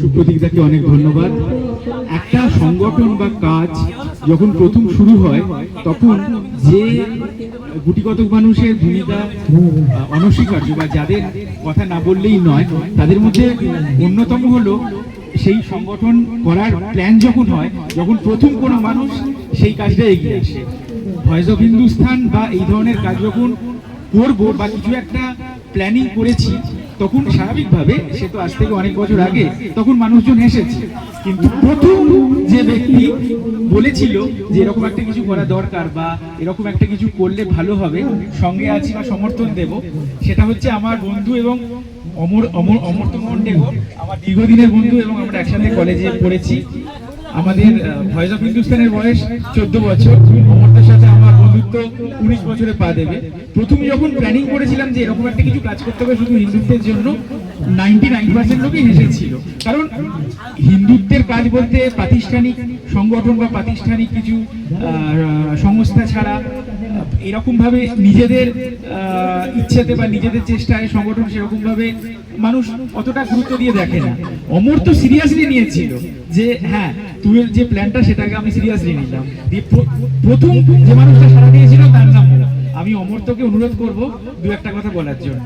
সুপ্রতীকদাকে অনেক ধন্যবাদ। একটা সংগঠন বা কাজ যখন প্রথম শুরু হয়, তখন যে গুটিকতক মানুষের ভূমিকা অনস্বীকার্য বা যাদের কথা না বললেই নয়, তাদের মধ্যে অন্যতম হলো সেই সংগঠন করার প্ল্যান যখন হয়, যখন প্রথম কোনো মানুষ সেই কাজটা এগিয়ে আসে। ভয়েস অফ হিন্দুস্থান বা এই ধরনের কাজ যখন করব বা কিছু একটা প্ল্যানিং করেছি তখন স্বাভাবিকভাবে, সে তো আজ থেকে অনেক বছর আগে, তখন মানুষজন এসেছে কিন্তু প্রথম যে ব্যক্তি বলেছিল যে এরকম একটা কিছু করা দরকার বা এরকম একটা কিছু করলে ভালো হবে, সঙ্গে আছি বা সমর্থন দেব, সেটা হচ্ছে আমার বন্ধু এবং অমর অমর অমর্ত মন্ডেল আমার দীর্ঘদিনের বন্ধু এবং আমরা একসাথে কলেজে পড়েছি। আমাদের ভয়েস অফ হিন্দুস্তানের বয়স চোদ্দ বছর। অমরতার বছরে পা দেবে। প্রথম যখন প্ল্যানিং করেছিলাম যে এরকম একটা কিছু কাজ করতে হবে শুধু হিন্দুত্বের জন্য নাইনটি নাইন পার্সেন্ট লোকই হেসেছিল। কারণ হিন্দুত্বের কাজ বলতে প্রাতিষ্ঠানিক সংগঠন বা প্রাতিষ্ঠানিক কিছু সংস্থা ছাড়া এরকমভাবে নিজেদের ইচ্ছেতে বা নিজেদের চেষ্টায় সংগঠন সেরকমভাবে মানুষ অতটা গুরুত্ব দিয়ে দেখে না। অমর তো সিরিয়াসলি নিয়েছিল যে হ্যাঁ তুই যে প্ল্যানটা সেটাকে আমি সিরিয়াসলি নিলাম। দিয়ে প্র- প্রথম যে মানুষটা সারা দিয়েছিল অমর্তকে অনুরোধ করব দু একটা কথা বলার জন্য।